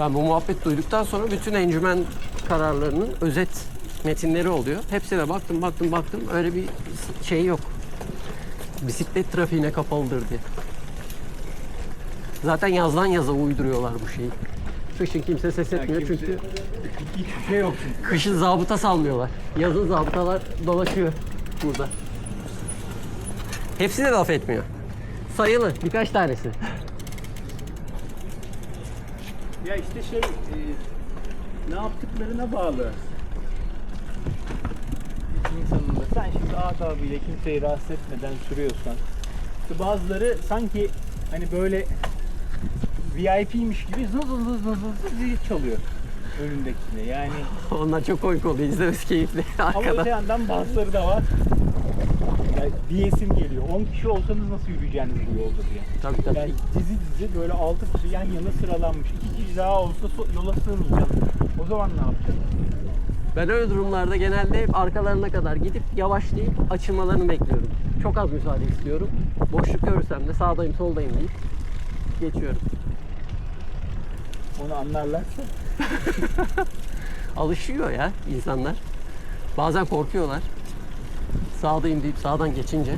Ben bu muhabbet duyduktan sonra bütün encümen kararlarının özet metinleri oluyor. Hepsine baktım, baktım, baktım. Öyle bir şey yok. Bisiklet trafiğine kapalıdır diye. Zaten yazdan yaza uyduruyorlar bu şeyi. Kışın kimse ses etmiyor kimse- çünkü Hiçbir şey yok çünkü. kışın zabıta salmıyorlar. Yazın zabıtalar dolaşıyor burada. Hepsi de laf etmiyor. Sayılı birkaç tanesi. Ya işte şey e, ne yaptıklarına bağlı. İnsanın da sen şimdi adabıyla kimseyi rahatsız etmeden sürüyorsan işte bazıları sanki hani böyle VIP'miş gibi zıl zıl zıl zıl zıl zil çalıyor önündekine. Yani Onlar çok komik oluyor. İzlemesi keyifli. ama Arkadan. öte yandan bazıları da var. Yani diyesim geliyor. 10 kişi olsanız nasıl yürüyeceğiniz bu yolda diye. Tabii tabii. Yani dizi dizi böyle 6 kişi yan yana sıralanmış. 2 kişi daha olsa yola sığmayacağız. O zaman ne yapacağız? Ben öyle durumlarda genelde hep arkalarına kadar gidip yavaşlayıp açılmalarını bekliyorum. Çok az müsaade istiyorum. Boşluk görürsem de sağdayım soldayım deyip geçiyorum. Onu anlarlarsa. Alışıyor ya insanlar. Bazen korkuyorlar. Sağdayım deyip sağdan geçince.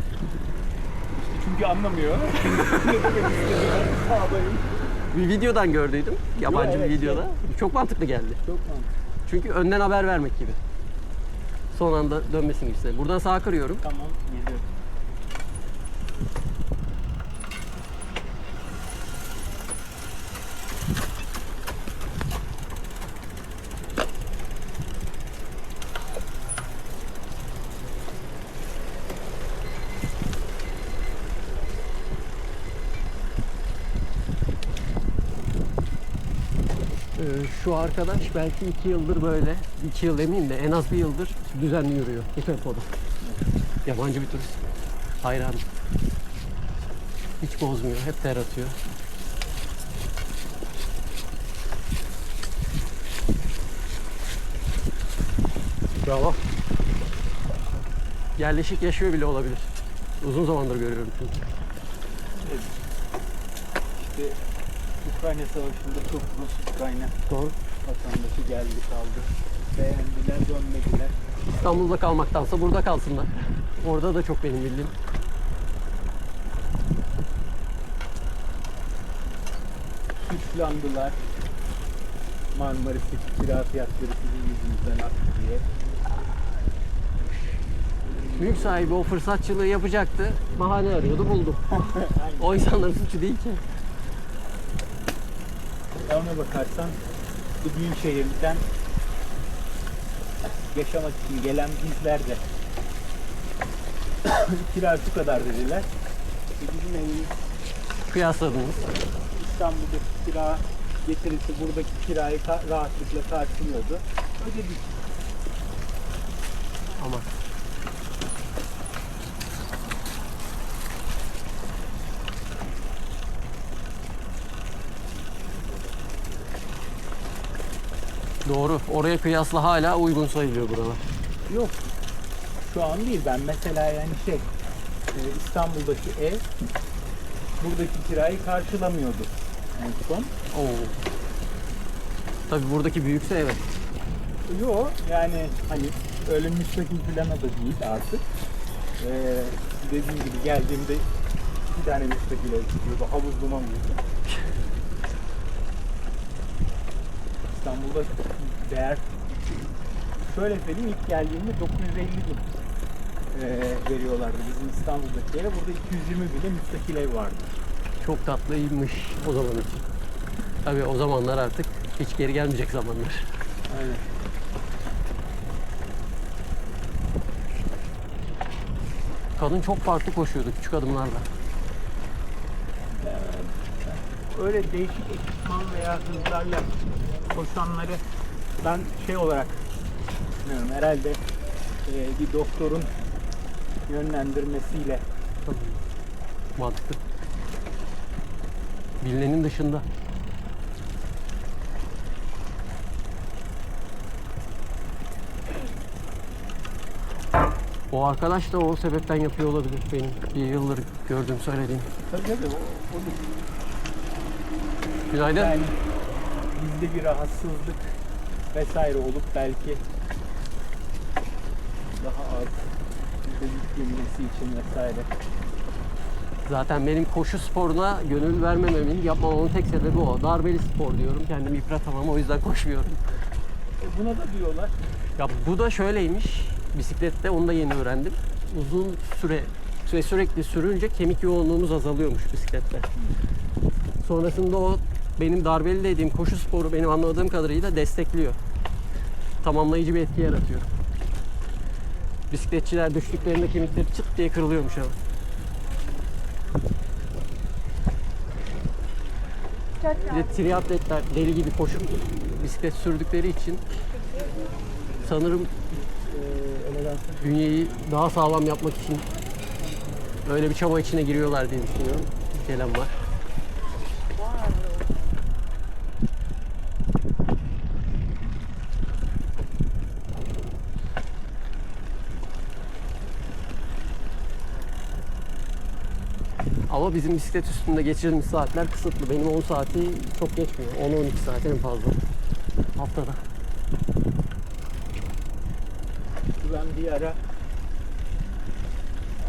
Çünkü anlamıyor. ne demek istediğini sağlayayım. Bir videodan gördüydüm. Yabancı evet, bir videoda. Çok mantıklı geldi. Çok mantıklı. Çünkü önden haber vermek gibi. Son anda dönmesini istedim. Buradan sağa kırıyorum. Tamam geliyorum. Ee, şu arkadaş belki iki yıldır böyle, iki yıl demeyeyim de en az bir yıldır düzenli yürüyor bu tempoda. Yabancı bir turist. Hayran. Hiç bozmuyor, hep ter atıyor. Bravo. Yerleşik yaşıyor bile olabilir. Uzun zamandır görüyorum çünkü. İşte Ukrayna Savaşı'nda çok Rus Ukrayna Doğru. Vatandaşı geldi kaldı. Beğendiler dönmediler. İstanbul'da kalmaktansa burada kalsınlar. Orada da çok benim bildiğim. Suçlandılar. Marmaris'teki kira fiyatları sizin yüzünüzden arttı diye. Mülk sahibi o fırsatçılığı yapacaktı. Bahane arıyordu buldu. o insanların suçu değil ki. Ona bakarsan bu büyük şehirden yaşamak için gelen bizler de kira şu kadar dediler. E bizim evimiz Kıyasladınız. İstanbul'daki kira getirisi buradaki kirayı rahatlıkla karşılıyordu. Ödedik. Ama Doğru. Oraya kıyasla hala uygun sayılıyor buralar. Yok. Şu an değil. Ben mesela yani şey e, İstanbul'daki ev buradaki kirayı karşılamıyordu en son. Oo. Tabii buradaki büyükse evet. Yok yani hani öyle müstakil plana da değil artık. Ee, dediğim gibi geldiğimde bir tane müstakil ev çıkıyordu. Havuzlu mamuzlu. İstanbul'da değer şöyle söyleyeyim ilk geldiğimde 950 bin ee, veriyorlardı bizim İstanbul'daki eve. Burada 220 bile müstakil ev vardı. Çok tatlıymış o zaman için. Tabii o zamanlar artık hiç geri gelmeyecek zamanlar. Aynen. Kadın çok farklı koşuyordu küçük adımlarla. Öyle değişik ekipman veya hızlarla koşanları ben şey olarak düşünüyorum herhalde e, bir doktorun yönlendirmesiyle Mantıklı. Bilinenin dışında. O arkadaş da o sebepten yapıyor olabilir. Benim bir yıldır gördüğüm söylediğim. tabii tabii o, o Günaydın. yani gizli bir rahatsızlık vesaire olup belki daha az yüklenmesi için vesaire. Zaten benim koşu sporuna gönül vermememin, yapmamamın tek sebebi o. Darbeli spor diyorum. Kendimi yıpratamam o yüzden koşmuyorum. E buna da diyorlar. Ya bu da şöyleymiş. Bisiklette onu da yeni öğrendim. Uzun süre ve sürekli sürünce kemik yoğunluğumuz azalıyormuş bisiklette. Sonrasında o benim darbeli dediğim koşu sporu benim anladığım kadarıyla destekliyor. Tamamlayıcı bir etki yaratıyor. Bisikletçiler düştüklerinde kemikleri çıt diye kırılıyormuş ama. Bir de triatletler deli gibi koşup bisiklet sürdükleri için sanırım eee bünyeyi daha sağlam yapmak için öyle bir çaba içine giriyorlar diye düşünüyorum. Gelen var. Ama bizim bisiklet üstünde geçirdiğimiz saatler kısıtlı. Benim 10 saati çok geçmiyor. 10-12 saat en fazla. Haftada. Ben bir ara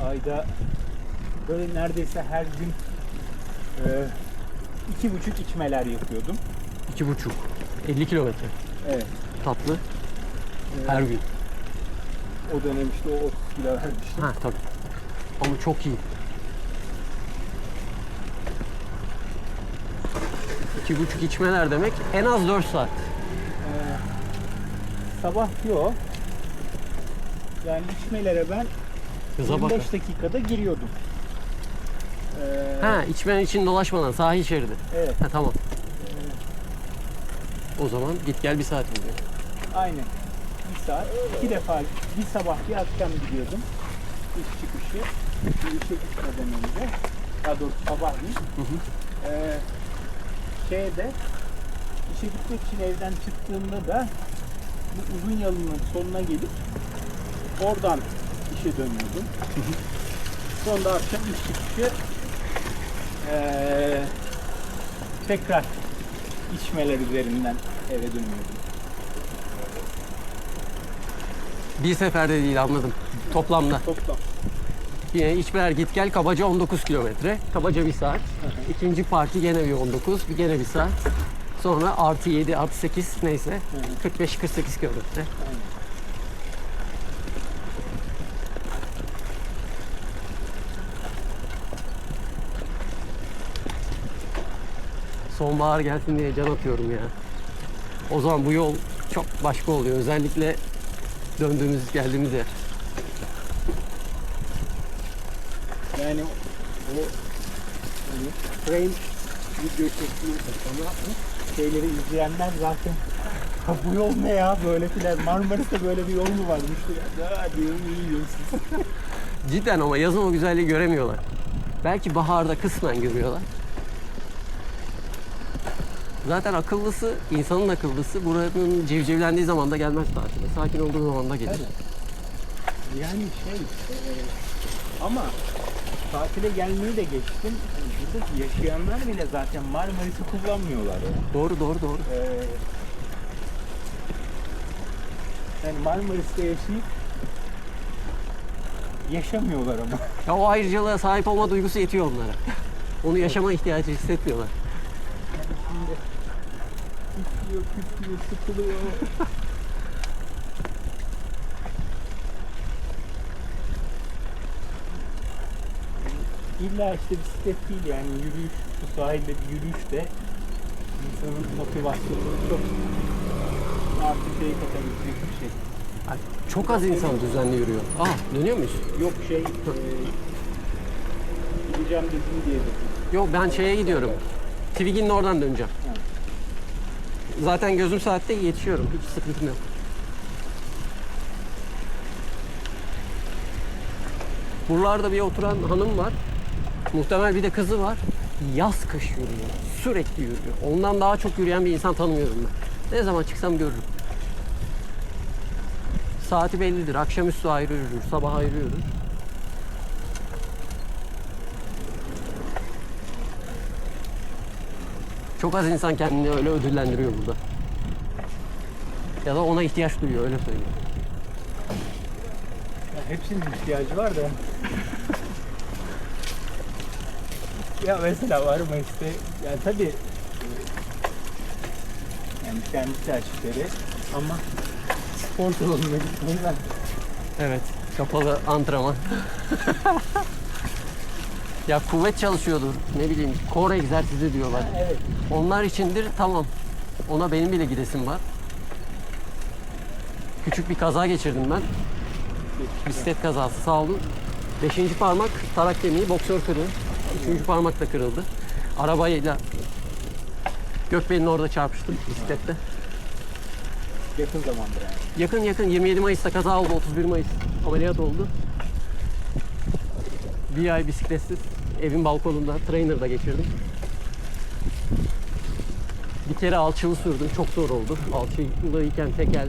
ayda böyle neredeyse her gün e, iki buçuk içmeler yapıyordum. 2,5. 50 kilometre. Evet. Tatlı. E, Her gün. O dönem işte o 30 kilo vermiştim. Ha tabii. Ama çok iyi. İki buçuk içmeler demek en az 4 saat. E, sabah yok. Yani içmelere ben. 25 dakikada giriyordum. E, Ha içmen için dolaşmadan sahil şeridi. Evet. Ha tamam. O zaman git gel bir saat oluyor. Aynen. Bir saat, iki defa bir sabah bir akşam gidiyordum. İş çıkışı. Bir işe gitmeden önce. Daha doğrusu sabahleyin. Hı hı. Ee, şeyde işe gitmek için evden çıktığımda da bu uzun yolunun sonuna gelip oradan işe dönüyordum. Sonra akşam iş çıkışı ee, tekrar içmeler üzerinden eve dönüyordum. Bir seferde değil anladım. Toplamda. Toplam. Yine içmeler git gel kabaca 19 kilometre. Kabaca bir saat. İkinci parti gene bir 19. Bir gene bir saat. Sonra artı 7 artı 8 neyse. 45-48 kilometre. Sonbahar gelsin diye can atıyorum ya. O zaman bu yol çok başka oluyor. Özellikle döndüğümüz geldiğimiz yer. Yani o hani frame video çektiğim sonra şeyleri izleyenler zaten ha bu yol ne ya böyle filan Marmaris'te böyle bir yol mu varmış ya Ya diyorum iyi diyorsunuz. Cidden ama yazın o güzelliği göremiyorlar. Belki baharda kısmen görüyorlar. Zaten akıllısı, insanın akıllısı buranın civcivlendiği zaman da gelmez tatile. Sakin olduğu zaman da gelir. Yani şey e, ama tatile gelmeyi de geçtim. Yani buradaki yaşayanlar bile zaten Marmaris'i kullanmıyorlar. Doğru doğru doğru. Ee, yani Marmaris'te yaşayıp yaşamıyorlar ama. Ya o ayrıcalığa sahip olma duygusu yetiyor onlara. Onu yaşama ihtiyacı hissetmiyorlar. Yani şimdi küflüyor, küflüyor, sıkılıyor. İlla işte bisiklet değil yani yürüyüş, şu sahilde bir yürüyüş de insanın motivasyonunu çok artı şey katabilecek bir şey. Ay, Çok az insan düzenli yürüyor. Aa dönüyor muyuz? Yok şey, e, gideceğim dedim diye dedim. Yok ben şeye gidiyorum. Twiggy'nin oradan döneceğim. Zaten gözüm saatte yetişiyorum. Hiç sıkıntım yok. Buralarda bir oturan hanım var. Muhtemel bir de kızı var. Yaz kış yürüyor. Sürekli yürüyor. Ondan daha çok yürüyen bir insan tanımıyorum ben. Ne zaman çıksam görürüm. Saati bellidir. Akşamüstü ayrı yürür, sabah ayrı yürür. Çok az insan kendini öyle ödüllendiriyor burada. Ya da ona ihtiyaç duyuyor öyle söyleyeyim. Hepsinin ihtiyacı var da. Ya mesela var Mayıs'ta yani tabii yani kendi tercihleri ama spor salonuna gitmeyi ben Evet. Kapalı antrenman. ya kuvvet çalışıyordur. Ne bileyim core egzersizi diyorlar. evet Onlar içindir tamam. Ona benim bile gidesim var. Küçük bir kaza geçirdim ben. Bisiklet kazası sağ olun. Beşinci parmak tarak kemiği boksör kırığı. Üçüncü parmak da kırıldı. Arabayla Gökbel'in orada çarpıştım bisiklette. yakın zamandır yani. Yakın yakın 27 Mayıs'ta kaza oldu. 31 Mayıs ameliyat oldu. Bir ay bisikletsiz evin balkonunda trainer'da geçirdim. Bir kere alçılı sürdüm. Çok zor oldu. Alçılıyken tekel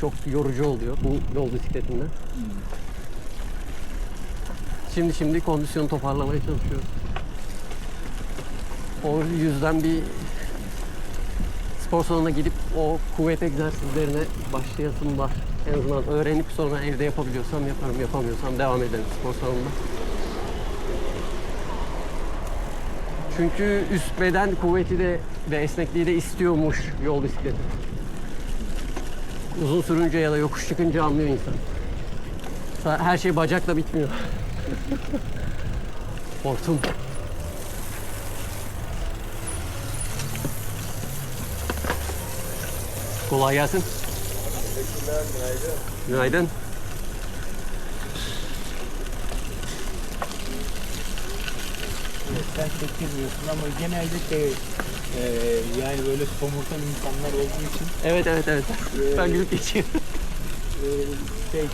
çok yorucu oluyor bu yol bisikletinde. Şimdi şimdi kondisyonu toparlamaya çalışıyoruz. O yüzden bir spor salonuna gidip o kuvvet egzersizlerine başlayasım var. En azından öğrenip sonra evde yapabiliyorsam yaparım, yapamıyorsam devam ederim spor salonunda. Çünkü üst beden kuvveti de ve esnekliği de istiyormuş yol bisikleti. Uzun sürünce ya da yokuş çıkınca anlıyor insan. Sa- Her şey bacakla bitmiyor. Hortum. Kolay gelsin. Günaydın. Evet, sen çekilmiyorsun ama genelde şey e, yani böyle somurtan insanlar olduğu için Evet evet evet. Ben gülüp geçiyorum. e, şey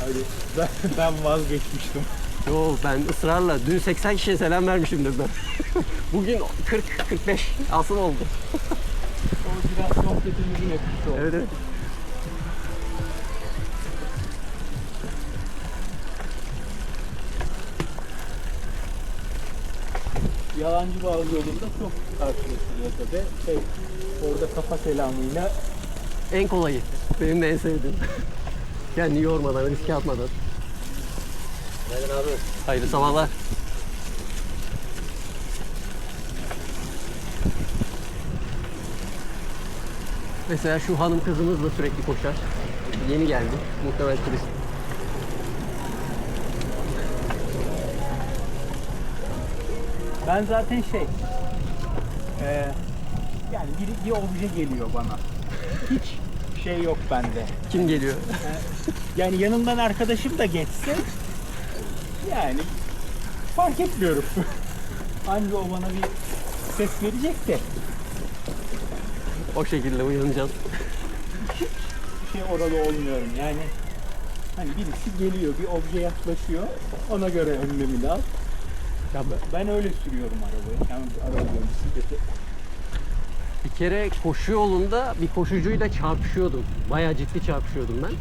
hani ben, ben vazgeçmiştim. Yo ben ısrarla dün 80 kişiye selam vermişimdir ben. Bugün 40 45 asıl oldu. O biraz sohbetimizin etkisi oldu. Evet evet. Yalancı bağlı yolunda çok karşılaşılıyor tabi. Şey, orada kafa selamıyla En kolayı. Benim de en sevdiğim. Kendini yormadan, riske atmadan. Abi. Hayırlı sabahlar. Mesela şu hanım kızımız da sürekli koşar. Yeni geldi. Muhtemelen turist. Ben zaten şey e, yani bir, bir obje geliyor bana. Hiç şey yok bende. Kim geliyor? Yani yanımdan arkadaşım da geçse yani fark etmiyorum. Anca o bana bir ses verecek de O şekilde uyanacağız. bir şey orada olmuyorum. Yani hani birisi geliyor, bir obje yaklaşıyor. Ona göre önlemini al. Ya ben- Ben öyle sürüyorum arabayı. Yani araba diyorum, bisikleti. Bir kere koşu yolunda bir koşucuyla çarpışıyordum. Bayağı ciddi çarpışıyordum ben.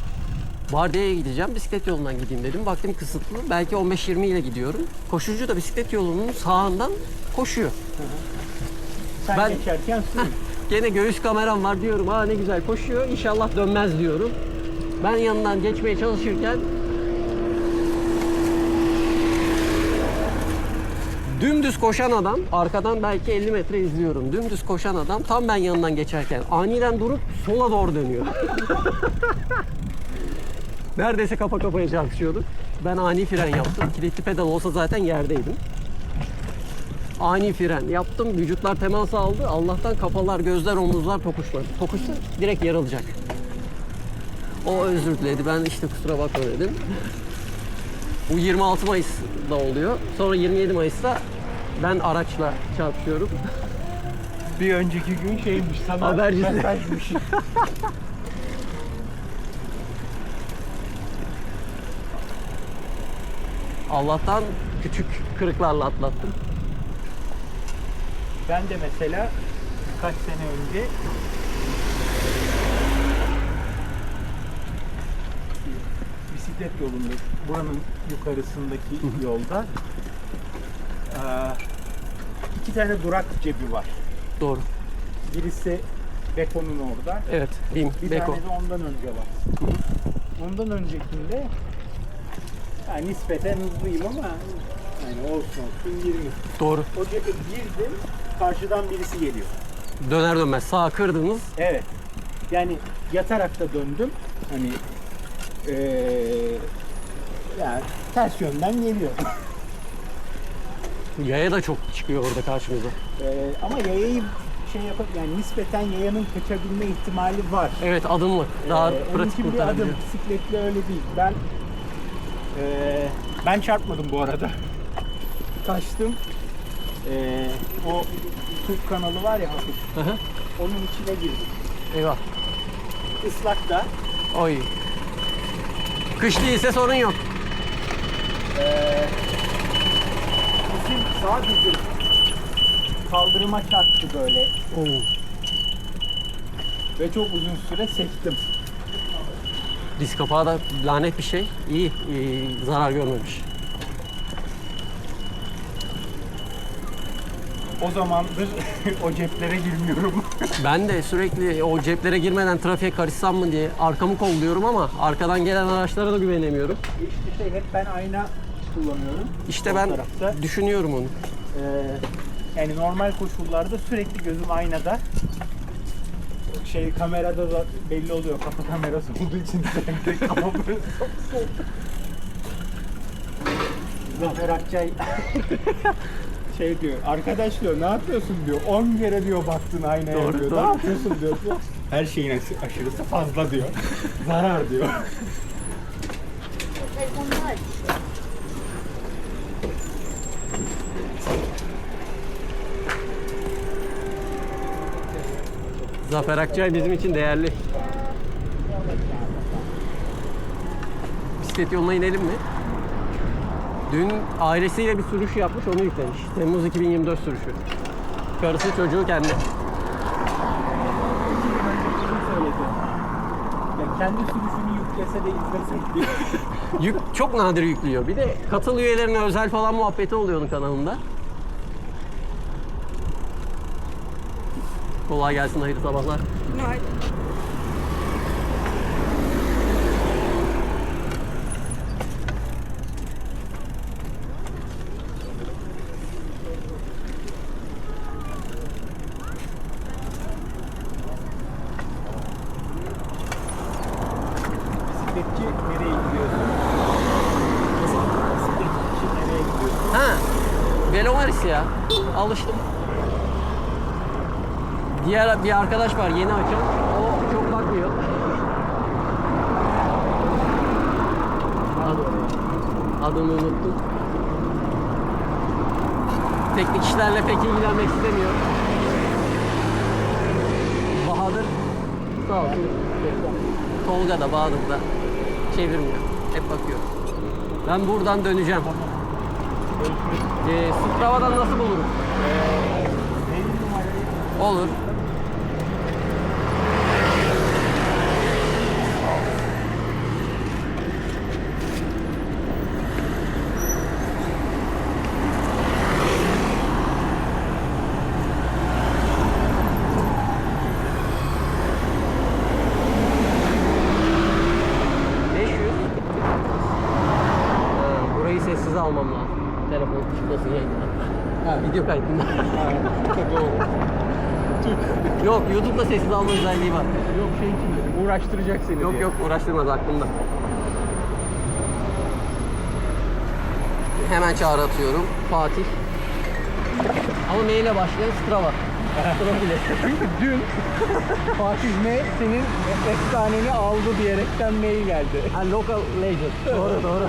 Vardiya'ya gideceğim, bisiklet yolundan gideyim dedim. Baktım kısıtlı, belki 15-20 ile gidiyorum. Koşucu da bisiklet yolunun sağından koşuyor. Sen Ben- geçerken sür. Gene göğüs kameram var diyorum. Aa ne güzel koşuyor. İnşallah dönmez diyorum. Ben yanından geçmeye çalışırken Dümdüz koşan adam, arkadan belki 50 metre izliyorum. Dümdüz koşan adam tam ben yanından geçerken aniden durup sola doğru dönüyor. Neredeyse kafa kafaya çarpışıyorduk. Ben ani fren yaptım. Kilitli pedal olsa zaten yerdeydim. Ani fren yaptım. Vücutlar temas aldı. Allah'tan kafalar, gözler, omuzlar tokuşmadı. Tokuşsa direkt yarılacak. O özür diledi. Ben işte kusura bakma dedim. Bu 26 Mayıs'da oluyor. Sonra 27 Mayıs'ta ben araçla çarpışıyorum. Bir önceki gün şeymiş sana Habercisi. mesajmış. Allah'tan küçük kırıklarla atlattım. Ben de mesela kaç sene önce bisiklet yolunda buranın yukarısındaki yolda iki tane durak cebi var. Doğru. Birisi Beko'nun orada. Evet. BİM, Bir Beko. tane de ondan önce var. Ondan öncekinde yani nispeten hızlıyım ama yani olsun olsun 20. Doğru. O cephe girdim karşıdan birisi geliyor. Döner dönmez sağa kırdınız. Evet. Yani yatarak da döndüm. Hani eee yani ters yönden geliyor. Yaya da çok çıkıyor orada karşımıza. Eee, ama yayayı şey yapıp yani nispeten yayanın kaçabilme ihtimali var. Evet adımlı. Daha Ee, pratik bir adım. Bisikletle öyle değil. Ben eee, ben çarpmadım bu arada. Kaçtım. Eee, o su kanalı var ya hafif. Hı hı. Onun içine girdim. Eyvah. Islak da. Oy. Kış değilse sorun yok. Eee bizim sağ dizim kaldırıma çarptı böyle Oo. ve çok uzun süre sektim. Diz kapağı da lanet bir şey. İyi, iyi zarar görmemiş. O zamandır o ceplere girmiyorum. Ben de sürekli o ceplere girmeden trafiğe karışsam mı diye arkamı kolluyorum ama arkadan gelen araçlara da güvenemiyorum. işte şey hep ben ayna kullanıyorum. İşte Sol ben tarafta. düşünüyorum onu. Ee, yani normal koşullarda sürekli gözüm aynada. Şey kamerada da belli oluyor kafa kamerası olduğu için böyle sok- Zafer Akçay şey diyor arkadaş diyor ne yapıyorsun diyor 10 kere diyor baktın aynaya Doğru, diyor doğru. ne yapıyorsun diyor. Her şeyin aşı- aşırısı fazla diyor. Zarar diyor. Zafer Akçay bizim için değerli. Bisiklet yoluna inelim mi? Dün ailesiyle bir sürüş yapmış, onu yüklemiş. Temmuz 2024 sürüşü. Karısı çocuğu kendi. kendi sürüşünü yüklese de izlesek diye. Yük, çok nadir yüklüyor. Bir de katıl üyelerine özel falan muhabbeti oluyor onun kanalında. Kolay gelsin, hayırlı sabahlar. Bisikletçi nereye gidiyorsun? Bisikletçi nereye gidiyorsun? Ha, Velomaris ya. Alıştım. Bir arkadaş var yeni açan. O çok bakmıyor. Ad, adını unuttum. Teknik işlerle pek ilgilenmek istemiyor. Bahadır sağ olsun. Tolga da Bahadır da çevirmiyor. Hep bakıyor. Ben buradan döneceğim. Ee, Strava'dan nasıl bulurum? Numarayı Olur. Telefon çıkmasın yayından. Ha, video kaydında. Yok YouTube'da sessiz alma özelliği var. yok şey için uğraştıracak seni Yok diye. yok uğraştırmaz aklımda. Hemen çağrı atıyorum. Fatih. Ama M ile başlayan Strava. Bile. Çünkü dün Fatih M senin efsaneni aldı diyerekten mail geldi. Ha, local legend. Doğru doğru.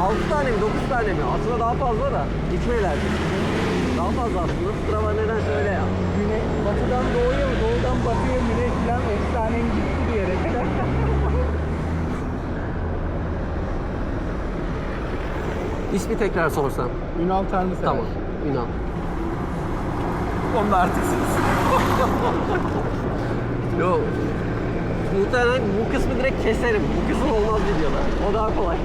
6 tane mi 9 tane mi? Aslında daha fazla da. İçmeler. Daha fazla aslında. Strava nedense öyle ya. Güne, batıdan doğuya, doğudan batıya güneş falan efsanen gitti diyerekten. İsmi tekrar sorsam. Ünal Tanrısever. Tamam. Ünal. Onu da artık siz. Yok. Muhtemelen bu kısmı direkt keserim. Bu kısım olmaz videoda. O daha kolay.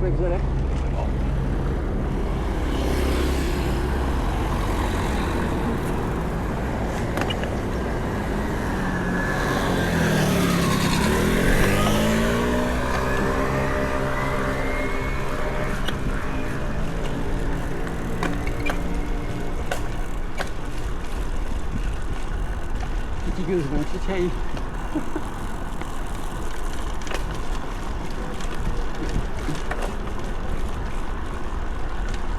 görüşmek üzere. İki göz boncuk şey.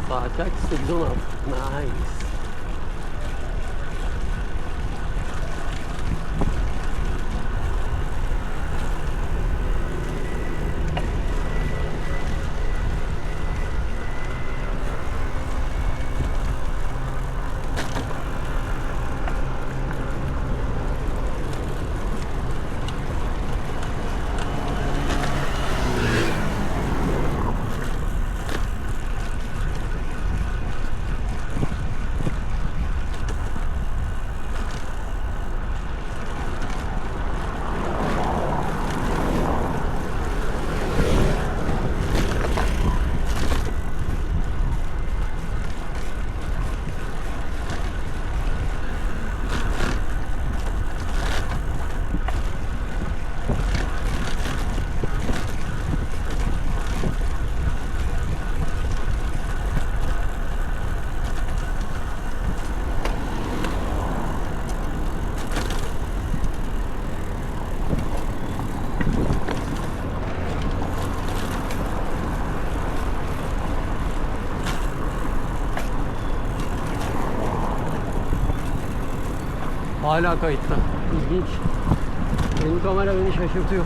Saat kaç? 8.16. Nice. Hala kayıtta. İlginç. Benim kamera beni şaşırtıyor.